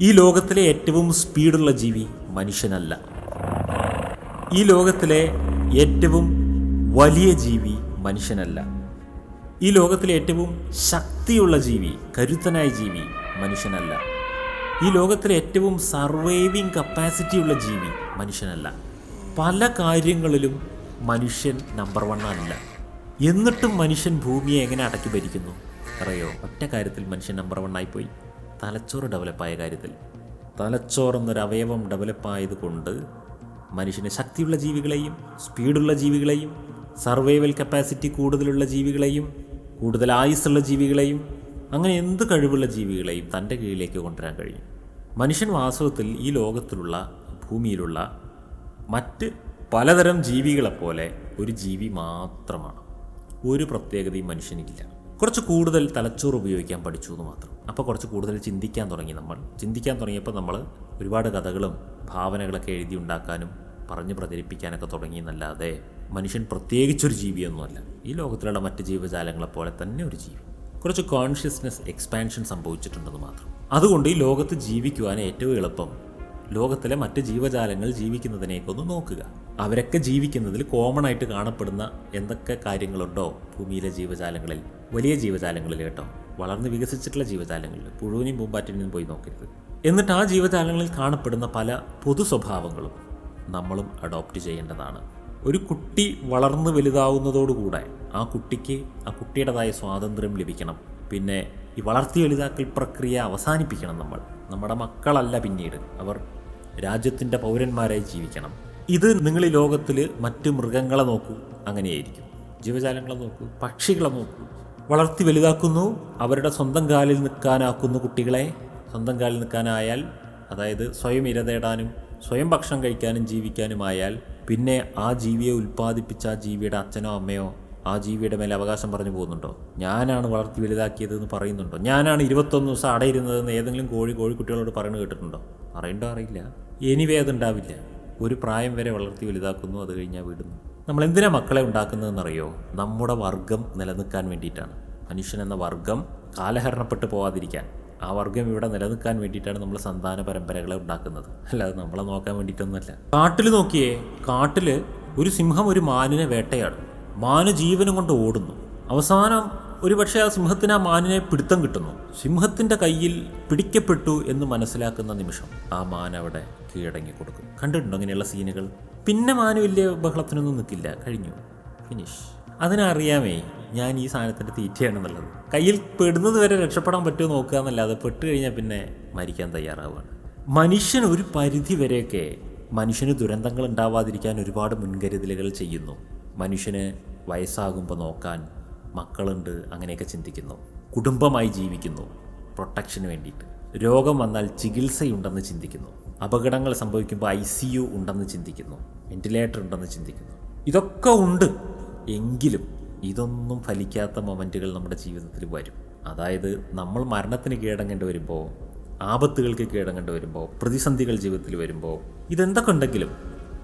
ഈ ലോകത്തിലെ ഏറ്റവും സ്പീഡുള്ള ജീവി മനുഷ്യനല്ല. ഈ ലോകത്തിലെ ഏറ്റവും വലിയ ജീവി മനുഷ്യനല്ല. ഈ ലോകത്തിലെ ഏറ്റവും ശക്തിയുള്ള ജീവി കരുത്തനായ ജീവി മനുഷ്യനല്ല. ഈ ലോകത്തിലെ ഏറ്റവും സർവൈവിങ് കപ്പാസിറ്റിയുള്ള ജീവി മനുഷ്യനല്ല. പല കാര്യങ്ങളിലും മനുഷ്യൻ നമ്പർ വൺ അല്ല. എന്നിട്ടും മനുഷ്യൻ ഭൂമിയെ എങ്ങനെ അടക്കി ഭരിക്കുന്നു? അറിയോ? ഒറ്റ കാര്യത്തിൽ മനുഷ്യൻ നമ്പർ വൺ ആയിപ്പോയി. തലച്ചോറ് ഡെവലപ്പായ കാര്യത്തിൽ. തലച്ചോറെന്നൊരു അവയവം ഡെവലപ്പായത് കൊണ്ട് മനുഷ്യന് ശക്തിയുള്ള ജീവികളെയും സ്പീഡുള്ള ജീവികളെയും സർവൈവൽ കപ്പാസിറ്റി കൂടുതലുള്ള ജീവികളെയും കൂടുതൽ ആയുസ്സുള്ള ജീവികളെയും അങ്ങനെ എന്ത് കഴിവുള്ള ജീവികളെയും തന്റെ കീഴിലേക്ക് കൊണ്ടുവരാൻ കഴിയും. മനുഷ്യൻ വാസ്തവത്തിൽ ഈ ലോകത്തിലുള്ള ഭൂമിയിലുള്ള മറ്റ് പലതരം ജീവികളെപ്പോലെ ഒരു ജീവി മാത്രമാണ്. ഒരു പ്രത്യേകതയും മനുഷ്യനില്ല. കുറച്ച് കൂടുതൽ തലച്ചോറ് ഉപയോഗിക്കാൻ പഠിച്ചു എന്ന് മാത്രം. അപ്പോൾ കുറച്ച് കൂടുതൽ ചിന്തിക്കാൻ തുടങ്ങി നമ്മൾ. ചിന്തിക്കാൻ തുടങ്ങിയപ്പോൾ നമ്മൾ ഒരുപാട് കഥകളും ഭാവനകളൊക്കെ എഴുതി ഉണ്ടാക്കാനും പറഞ്ഞ് പ്രചരിപ്പിക്കാനൊക്കെ തുടങ്ങി എന്നല്ലാതെ മനുഷ്യൻ പ്രത്യേകിച്ചൊരു ജീവിയൊന്നുമല്ല. ഈ ലോകത്തിലുള്ള മറ്റ് ജീവജാലങ്ങളെ പോലെ തന്നെ ഒരു ജീവി. കുറച്ച് കോൺഷ്യസ്നെസ് എക്സ്പാൻഷൻ സംഭവിച്ചിട്ടുണ്ടെന്ന് മാത്രം. അതുകൊണ്ട് ഈ ലോകത്ത് ജീവിക്കുവാൻ ഏറ്റവും എളുപ്പം ലോകത്തിലെ മറ്റ് ജീവജാലങ്ങൾ ജീവിക്കുന്നതിനെയൊക്കെ ഒന്ന് നോക്കുക. അവരൊക്കെ ജീവിക്കുന്നതിൽ കോമൺ ആയിട്ട് കാണപ്പെടുന്ന എന്തൊക്കെ കാര്യങ്ങളുണ്ടോ ഭൂമിയിലെ ജീവജാലങ്ങളിൽ? വലിയ ജീവജാലങ്ങളിൽ കേട്ടോ. വളർന്ന് വികസിച്ചിട്ടുള്ള ജീവജാലങ്ങളിൽ. പുഴുവിനെയും പൂമ്പാറ്റിനെയും പോയി നോക്കരുത്. എന്നിട്ട് ആ ജീവജാലങ്ങളിൽ കാണപ്പെടുന്ന പല പൊതു സ്വഭാവങ്ങളും നമ്മളും അഡോപ്റ്റ് ചെയ്യേണ്ടതാണ്. ഒരു കുട്ടി വളർന്ന് വലുതാവുന്നതോടുകൂടെ ആ കുട്ടിക്ക് ആ കുട്ടിയുടേതായ സ്വാതന്ത്ര്യം ലഭിക്കണം. പിന്നെ ഈ വളർത്തി വലുതാക്കൽ പ്രക്രിയ അവസാനിപ്പിക്കണം നമ്മൾ. നമ്മുടെ മക്കളല്ല പിന്നീട്. അവർ രാജ്യത്തിന്റെ പൗരന്മാരായി ജീവിക്കണം. ഇത് നിങ്ങൾ ഈ ലോകത്തിൽ മറ്റ് മൃഗങ്ങളെ നോക്കൂ. അങ്ങനെയായിരിക്കും. ജീവജാലങ്ങളെ നോക്കൂ. പക്ഷികളെ നോക്കൂ. വളർത്തി വലുതാക്കുന്നു. അവരുടെ സ്വന്തം കാലിൽ നിൽക്കാനാക്കുന്നു കുട്ടികളെ. സ്വന്തം കാലിൽ നിൽക്കാനായാൽ അതായത് സ്വയം ഇര തേടാനും സ്വയം ഭക്ഷണം കഴിക്കാനും ജീവിക്കാനുമായാൽ പിന്നെ ആ ജീവിയെ ഉൽപ്പാദിപ്പിച്ച ആ ജീവിയുടെ അച്ഛനോ അമ്മയോ ആ ജീവിയുടെ മേലെ അവകാശം പറഞ്ഞു പോകുന്നുണ്ടോ? ഞാനാണ് വളർത്തി വലുതാക്കിയതെന്ന് പറയുന്നുണ്ടോ? ഞാനാണ് ഇരുപത്തൊന്ന് ദിവസം അടയിരുന്നതെന്ന് ഏതെങ്കിലും കോഴി കോഴിക്കുട്ടികളോട് പറഞ്ഞു കേട്ടിട്ടുണ്ടോ? അറിയണ്ടോ അറിയില്ല. എനിവേ അതുണ്ടാവില്ല ഒരു പ്രായം വരെ വളർത്തി വലുതാക്കുന്നു അത് കഴിഞ്ഞാൽ വിടുന്നു. നമ്മൾ എന്തിനാ മക്കളെ ഉണ്ടാക്കുന്നതെന്നറിയോ? നമ്മുടെ വർഗം നിലനിൽക്കാൻ വേണ്ടിയിട്ടാണ്. മനുഷ്യൻ എന്ന വർഗം കാലഹരണപ്പെട്ടു പോവാതിരിക്കാൻ. ആ വർഗം ഇവിടെ നിലനിൽക്കാൻ വേണ്ടിയിട്ടാണ് നമ്മൾ സന്താന പരമ്പരകളെ ഉണ്ടാക്കുന്നത്. അല്ലാതെ നമ്മളെ നോക്കാൻ വേണ്ടിയിട്ടൊന്നുമല്ല. കാട്ടിൽ നോക്കിയേ കാട്ടിൽ ഒരു സിംഹം ഒരു മാനിനെ വേട്ടയാടും. മാന് ജീവനും കൊണ്ട് ഓടുന്നു. അവസാനം ഒരു പക്ഷേ ആ സിംഹത്തിന് ആ മാനിനെ പിടുത്തം കിട്ടുന്നു. സിംഹത്തിന്റെ കയ്യിൽ പിടിക്കപ്പെട്ടു എന്ന് മനസ്സിലാക്കുന്ന നിമിഷം ആ മാൻ അവിടെ കീഴടങ്ങി കൊടുക്കും. കണ്ടിട്ടുണ്ടോ അങ്ങനെയുള്ള സീനുകൾ? പിന്നെ മാനു വലിയ ബഹളത്തിനൊന്നും നിൽക്കില്ല. കഴിഞ്ഞു. ഫിനിഷ് അതിനറിയാമേ ഞാൻ ഈ സാധനത്തിന്റെ തീറ്റയാണെന്നുള്ളത് കയ്യിൽ പെടുന്നത് വരെ രക്ഷപ്പെടാൻ പറ്റുമോ നോക്കുക എന്നല്ലാതെ പെട്ട് കഴിഞ്ഞാൽ പിന്നെ മരിക്കാൻ തയ്യാറാവുകയാണ്. മനുഷ്യൻ ഒരു പരിധി വരെയൊക്കെ മനുഷ്യന് ദുരന്തങ്ങൾ ഉണ്ടാവാതിരിക്കാൻ ഒരുപാട് മുൻകരുതലുകൾ ചെയ്യുന്നു. മനുഷ്യന് വയസ്സാകുമ്പോൾ നോക്കാൻ മക്കളുണ്ട് അങ്ങനെയൊക്കെ ചിന്തിക്കുന്നു. കുടുംബമായി ജീവിക്കുന്നു. പ്രൊട്ടക്ഷന് വേണ്ടിയിട്ട്. രോഗം വന്നാൽ ചികിത്സയുണ്ടെന്ന് ചിന്തിക്കുന്നു. അപകടങ്ങൾ സംഭവിക്കുമ്പോൾ ഐ സി യു ഉണ്ടെന്ന് ചിന്തിക്കുന്നു. വെന്റിലേറ്റർ ഉണ്ടെന്ന് ചിന്തിക്കുന്നു. ഇതൊക്കെ ഉണ്ട്. എങ്കിലും ഇതൊന്നും ഫലിക്കാത്ത മൊമെന്റുകൾ നമ്മുടെ ജീവിതത്തിൽ വരും. അതായത് നമ്മൾ മരണത്തിന് കീഴടങ്ങേണ്ടി വരുമ്പോൾ ആപത്തുകൾക്ക് കീഴടങ്ങേണ്ടി വരുമ്പോൾ പ്രതിസന്ധികൾ ജീവിതത്തിൽ വരുമ്പോൾ ഇതെന്തൊക്കെ ഉണ്ടെങ്കിലും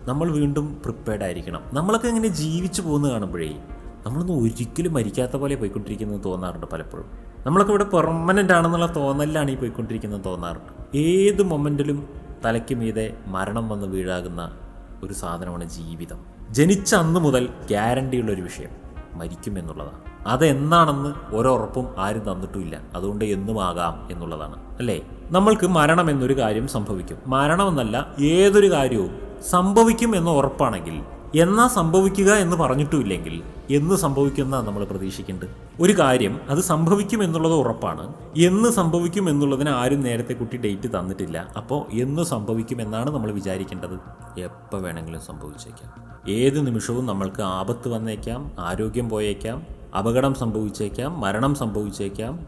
നമ്മൾ വീണ്ടും പ്രിപ്പയർഡ് ആയിരിക്കണം. നമ്മളൊക്കെ ഇങ്ങനെ ജീവിച്ചു പോകുന്ന കാണുമ്പോഴേ നമ്മളൊന്നും ഒരിക്കലും മരിക്കാത്ത പോലെ പോയിക്കൊണ്ടിരിക്കുന്നത് തോന്നാറുണ്ട് പലപ്പോഴും. നമ്മളൊക്കെ ഇവിടെ പെർമനന്റ് ആണെന്നുള്ള തോന്നലിലാണ് ഈ പോയിക്കൊണ്ടിരിക്കുന്നത് തോന്നാറുണ്ട്. ഏത് മൊമെന്റിലും തലയ്ക്ക് മീതെ മരണം വന്ന് വീഴാകുന്ന ഒരു സാധനമാണ് ജീവിതം. ജനിച്ച അന്ന് മുതൽ ഗ്യാരണ്ടിയുള്ള ഒരു വിഷയം. മരിക്കും എന്നുള്ളതാണ് അതെന്നാണെന്ന് ഒരുറപ്പും ആരും തന്നിട്ടുമില്ല. അതുകൊണ്ട് എന്നും ആകാം എന്നുള്ളതാണ്. അല്ലേ? നമ്മൾക്ക് മരണം എന്നൊരു കാര്യം സംഭവിക്കും. മരണമെന്നല്ല ഏതൊരു കാര്യവും സംഭവിക്കും എന്ന് ഉറപ്പാണെങ്കിൽ എന്നാ സംഭവിക്കുക എന്ന് പറഞ്ഞിട്ടുമില്ലെങ്കിൽ എന്ന് സംഭവിക്കുന്ന നമ്മൾ പ്രതീക്ഷിക്കേണ്ടത്. ഒരു കാര്യം അത് സംഭവിക്കും എന്നുള്ളത് ഉറപ്പാണ്. എന്ന് സംഭവിക്കും എന്നുള്ളതിന് ആരും നേരത്തെ കുട്ടി ഡേറ്റ് തന്നിട്ടില്ല. അപ്പോൾ എന്ന് സംഭവിക്കും എന്നാണ് നമ്മൾ വിചാരിക്കേണ്ടത്. എപ്പോൾ വേണമെങ്കിലും സംഭവിച്ചേക്കാം. ഏത് നിമിഷവും നമ്മൾക്ക് ആപത്ത് വന്നേക്കാം ആരോഗ്യം പോയേക്കാം അപകടം സംഭവിച്ചേക്കാം മരണം സംഭവിച്ചേക്കാം.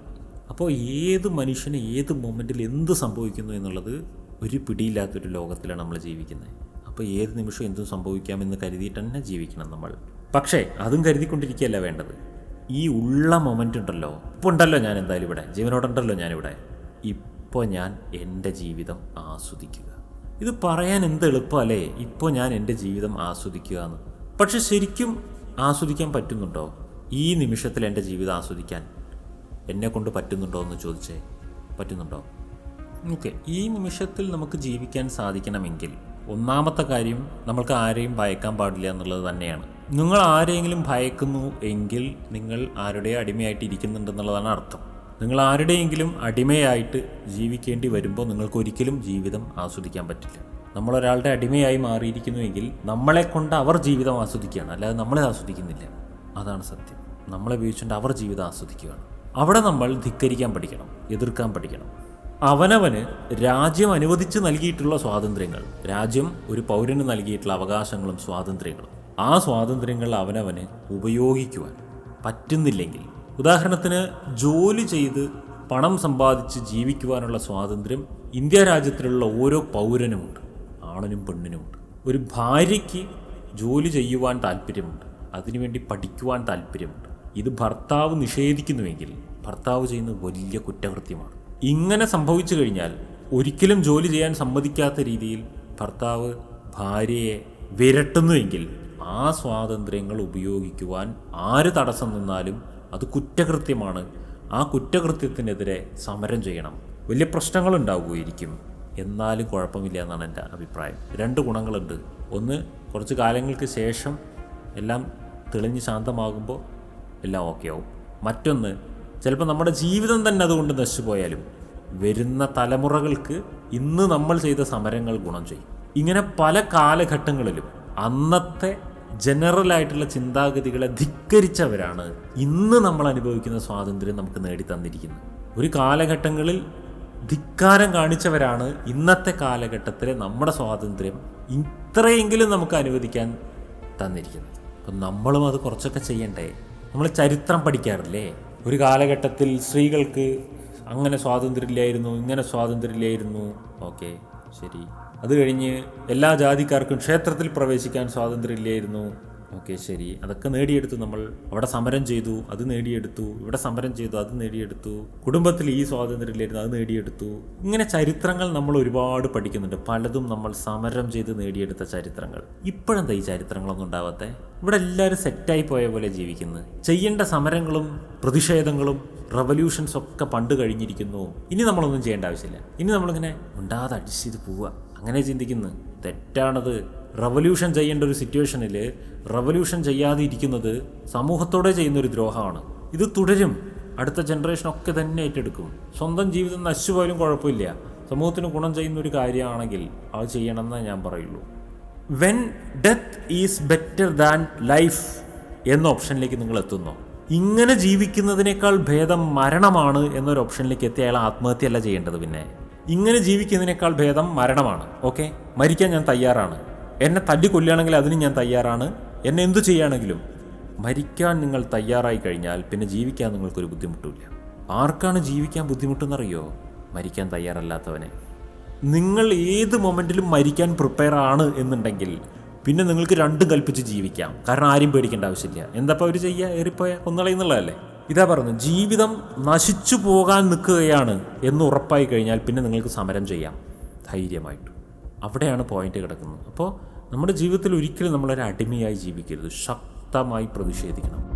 അപ്പോൾ ഏത് മനുഷ്യന് ഏത് മൊമെന്റിൽ എന്ത് സംഭവിക്കുന്നു എന്നുള്ളത് ഒരു പിടിയില്ലാത്തൊരു ലോകത്തിലാണ് നമ്മൾ ജീവിക്കുന്നത്. അപ്പോൾ ഏത് നിമിഷം എന്തും സംഭവിക്കാമെന്ന് കരുതിയിട്ട് തന്നെ ജീവിക്കണം നമ്മൾ. പക്ഷേ അതും കരുതിക്കൊണ്ടിരിക്കുകയല്ല വേണ്ടത്. ഈ ഉള്ള മൊമെന്റ് ഉണ്ടല്ലോ. ഇപ്പോൾ ഉണ്ടല്ലോ ഞാൻ എന്തായാലും ഇവിടെ. ജീവനോടുണ്ടല്ലോ ഞാനിവിടെ ഇപ്പോൾ ഞാൻ എന്റെ ജീവിതം ആസ്വദിക്കുക. ഇത് പറയാൻ എന്ത് എളുപ്പമല്ലേ? ഇപ്പോൾ ഞാൻ എന്റെ ജീവിതം ആസ്വദിക്കുക എന്ന്. പക്ഷെ ശരിക്കും ആസ്വദിക്കാൻ പറ്റുന്നുണ്ടോ? ഈ നിമിഷത്തിൽ എന്റെ ജീവിതം ആസ്വദിക്കാൻ എന്നെ കൊണ്ട് പറ്റുന്നുണ്ടോ എന്ന് ചോദിച്ചേ പറ്റുന്നുണ്ടോ? ഓക്കെ ഈ നിമിഷത്തിൽ നമുക്ക് ജീവിക്കാൻ സാധിക്കണമെങ്കിൽ ഒന്നാമത്തെ കാര്യം നമ്മൾക്ക് ആരെയും ഭയക്കാൻ പാടില്ല എന്നുള്ളത് തന്നെയാണ്. നിങ്ങൾ ആരെയെങ്കിലും ഭയക്കുന്നു എങ്കിൽ നിങ്ങൾ ആരുടെ അടിമയായിട്ട് ഇരിക്കുന്നുണ്ടെന്നുള്ളതാണ് അർത്ഥം. നിങ്ങൾ ആരുടെയെങ്കിലും അടിമയായിട്ട് ജീവിക്കേണ്ടി വരുമ്പോൾ നിങ്ങൾക്ക് ഒരിക്കലും ജീവിതം ആസ്വദിക്കാൻ പറ്റില്ല. നമ്മളൊരാളുടെ അടിമയായി മാറിയിരിക്കുന്നുവെങ്കിൽ നമ്മളെ കൊണ്ട് അവർ ജീവിതം ആസ്വദിക്കുകയാണ്. അല്ലാതെ നമ്മളെ ആസ്വദിക്കുന്നില്ല. അതാണ് സത്യം. നമ്മളെ ഉപയോഗിച്ചുകൊണ്ട് അവർ ജീവിതം ആസ്വദിക്കുകയാണ്. അവിടെ നമ്മൾ ധിക്കരിക്കാൻ പഠിക്കണം എതിർക്കാൻ പഠിക്കണം. അവനവന് രാജ്യം അനുവദിച്ച് നൽകിയിട്ടുള്ള സ്വാതന്ത്ര്യങ്ങൾ. രാജ്യം ഒരു പൗരന് നൽകിയിട്ടുള്ള അവകാശങ്ങളും സ്വാതന്ത്ര്യങ്ങളും. ആ സ്വാതന്ത്ര്യങ്ങൾ അവനവന് ഉപയോഗിക്കുവാൻ പറ്റുന്നില്ലെങ്കിൽ. ഉദാഹരണത്തിന് ജോലി ചെയ്ത് പണം സമ്പാദിച്ച് ജീവിക്കുവാനുള്ള സ്വാതന്ത്ര്യം ഇന്ത്യ രാജ്യത്തിലുള്ള ഓരോ പൗരനുമുണ്ട്. ആണിനും പെണ്ണിനുമുണ്ട്. ഒരു ഭാര്യയ്ക്ക് ജോലി ചെയ്യുവാൻ താല്പര്യമുണ്ട്. അതിനുവേണ്ടി പഠിക്കുവാൻ താല്പര്യമുണ്ട്. ഇത് ഭർത്താവ് നിഷേധിക്കുന്നുവെങ്കിൽ ഭർത്താവ് ചെയ്യുന്ന വലിയ കുറ്റകൃത്യമാണ്. ഇങ്ങനെ സംഭവിച്ചു കഴിഞ്ഞാൽ ഒരിക്കലും ജോലി ചെയ്യാൻ സമ്മതിക്കാത്ത രീതിയിൽ ഭർത്താവ് ഭാര്യയെ വിരട്ടുന്നുവെങ്കിൽ ആ സ്വാതന്ത്ര്യങ്ങൾ ഉപയോഗിക്കുവാൻ ആര് തടസ്സം നിന്നാലും അത് കുറ്റകൃത്യമാണ്. ആ കുറ്റകൃത്യത്തിനെതിരെ സമരം ചെയ്യണം. വലിയ പ്രശ്നങ്ങൾ ഉണ്ടാവുകയായിരിക്കും എന്നാലും കുഴപ്പമില്ല എന്നാണ് എന്റെ അഭിപ്രായം. രണ്ട് ഗുണങ്ങളുണ്ട്. ഒന്ന് കുറച്ച് കാലങ്ങൾക്ക് ശേഷം എല്ലാം തെളിഞ്ഞ് ശാന്തമാകുമ്പോൾ എല്ലാം ഓക്കെ ആവും മറ്റൊന്ന് ചിലപ്പോൾ നമ്മുടെ ജീവിതം തന്നെ അതുകൊണ്ട് നശിച്ചു പോയാലും വരുന്ന തലമുറകൾക്ക് ഇന്ന് നമ്മൾ ചെയ്ത സമരങ്ങൾ ഗുണം ചെയ്യും. ഇങ്ങനെ പല കാലഘട്ടങ്ങളിലും അന്നത്തെ ജനറലായിട്ടുള്ള ചിന്താഗതികളെ ധിക്കരിച്ചവരാണ് ഇന്ന് നമ്മൾ അനുഭവിക്കുന്ന സ്വാതന്ത്ര്യം നമുക്ക് നേടിത്തന്നിരിക്കുന്നത്. ഒരു കാലഘട്ടങ്ങളിൽ ധിക്കാരം കാണിച്ചവരാണ് ഇന്നത്തെ കാലഘട്ടത്തിലെ നമ്മുടെ സ്വാതന്ത്ര്യം ഇത്രയെങ്കിലും നമുക്ക് അനുവദിക്കാൻ തന്നിരിക്കുന്നത്. അപ്പം നമ്മളും അത് കുറച്ചൊക്കെ ചെയ്യണ്ടേ? നമ്മൾ ചരിത്രം പഠിക്കാറില്ലേ? ഒരു കാലഘട്ടത്തിൽ സ്ത്രീകൾക്ക് അങ്ങനെ സ്വാതന്ത്ര്യമില്ലായിരുന്നു ഇങ്ങനെ സ്വാതന്ത്ര്യമില്ലായിരുന്നു. ഓക്കെ ശരി. അത് കഴിഞ്ഞ് എല്ലാ ജാതിക്കാർക്കും ക്ഷേത്രത്തിൽ പ്രവേശിക്കാൻ സ്വാതന്ത്ര്യമില്ലായിരുന്നു. ഓക്കെ ശരി. അതൊക്കെ നേടിയെടുത്തു നമ്മൾ. അവിടെ സമരം ചെയ്തു അത് നേടിയെടുത്തു. ഇവിടെ സമരം ചെയ്തു അത് നേടിയെടുത്തു. കുടുംബത്തിൽ ഈ സ്വാതന്ത്ര്യമില്ലായിരുന്നു അത് നേടിയെടുത്തു. ഇങ്ങനെ ചരിത്രങ്ങൾ നമ്മൾ ഒരുപാട് പഠിക്കുന്നുണ്ട്. പലതും നമ്മൾ സമരം ചെയ്ത് നേടിയെടുത്ത ചരിത്രങ്ങൾ. ഇപ്പോഴെന്താ ഈ ചരിത്രങ്ങളൊന്നും ഉണ്ടാവാത്തെ? ഇവിടെ എല്ലാവരും സെറ്റായി പോയ പോലെ ജീവിക്കുന്നു. ചെയ്യേണ്ട സമരങ്ങളും പ്രതിഷേധങ്ങളും റവല്യൂഷൻസ് ഒക്കെ പണ്ട് കഴിഞ്ഞിരിക്കുന്നു. ഇനി നമ്മളൊന്നും ചെയ്യേണ്ട ആവശ്യമില്ല. ഇനി നമ്മളിങ്ങനെ ഉണ്ടാതെ അഡ്ജസ്റ്റ് ചെയ്ത് പോവുക. അങ്ങനെ ചിന്തിക്കുന്നു. തെറ്റാണത്. റവല്യൂഷൻ ചെയ്യേണ്ട ഒരു സിറ്റുവേഷനിൽ റവല്യൂഷൻ ചെയ്യാതെ ഇരിക്കുന്നത് സമൂഹത്തോടെ ചെയ്യുന്ന ഒരു ദ്രോഹമാണ്. ഇത് തുടരും. അടുത്ത ജനറേഷനൊക്കെ തന്നെ ഏറ്റെടുക്കും. സ്വന്തം ജീവിതം നശിച്ചു പോയാലും കുഴപ്പമില്ല. സമൂഹത്തിന് ഗുണം ചെയ്യുന്ന ഒരു കാര്യമാണെങ്കിൽ അത് ചെയ്യണമെന്നേ ഞാൻ പറയുള്ളൂ. When death is better than life എന്ന ഓപ്ഷനിലേക്ക് നിങ്ങൾ എത്തുന്നു. ഇങ്ങനെ ജീവിക്കുന്നതിനേക്കാൾ ഭേദം മരണമാണ് എന്നൊരു ഓപ്ഷനിലേക്ക് എത്തിയ അയാൾ ആത്മഹത്യയല്ല ചെയ്യേണ്ടത് പിന്നെ. ഇങ്ങനെ ജീവിക്കുന്നതിനേക്കാൾ ഭേദം മരണമാണ്. ഓക്കെ മരിക്കാൻ ഞാൻ തയ്യാറാണ്. എന്നെ തല്ലിക്കൊല്ലുകയാണെങ്കിൽ അതിന് ഞാൻ തയ്യാറാണ്. എന്നെ എന്തു ചെയ്യുകയാണെങ്കിലും മരിക്കാൻ നിങ്ങൾ തയ്യാറായി കഴിഞ്ഞാൽ പിന്നെ ജീവിക്കാൻ നിങ്ങൾക്കൊരു ബുദ്ധിമുട്ടില്ല ആർക്കാണ് ജീവിക്കാൻ ബുദ്ധിമുട്ടെന്നറിയോ? മരിക്കാൻ തയ്യാറല്ലാത്തവനെ. നിങ്ങൾ ഏത് മൊമെന്റിലും മരിക്കാൻ പ്രിപ്പയർ ആണ് എന്നുണ്ടെങ്കിൽ പിന്നെ നിങ്ങൾക്ക് രണ്ടും കൽപ്പിച്ച് ജീവിക്കാം. കാരണം ആരും പേടിക്കേണ്ട ആവശ്യമില്ല. എന്താപ്പോൾ അവർ ചെയ്യുക? ഏറിപ്പോയ? ഒന്നളയുന്നുള്ളതല്ലേ? ഇതാ പറഞ്ഞു ജീവിതം നശിച്ചു പോകാൻ നിൽക്കുകയാണ് എന്ന് ഉറപ്പായി കഴിഞ്ഞാൽ പിന്നെ നിങ്ങൾക്ക് സമരം ചെയ്യാം. ധൈര്യമായിട്ട്. അവിടെയാണ് പോയിന്റ് കിടക്കുന്നത്. അപ്പോൾ നമ്മുടെ ജീവിതത്തിൽ ഒരിക്കലും നമ്മളൊരു അടിമയായി ജീവിക്കരുത്. ശക്തമായി പ്രതിഷേധിക്കണം.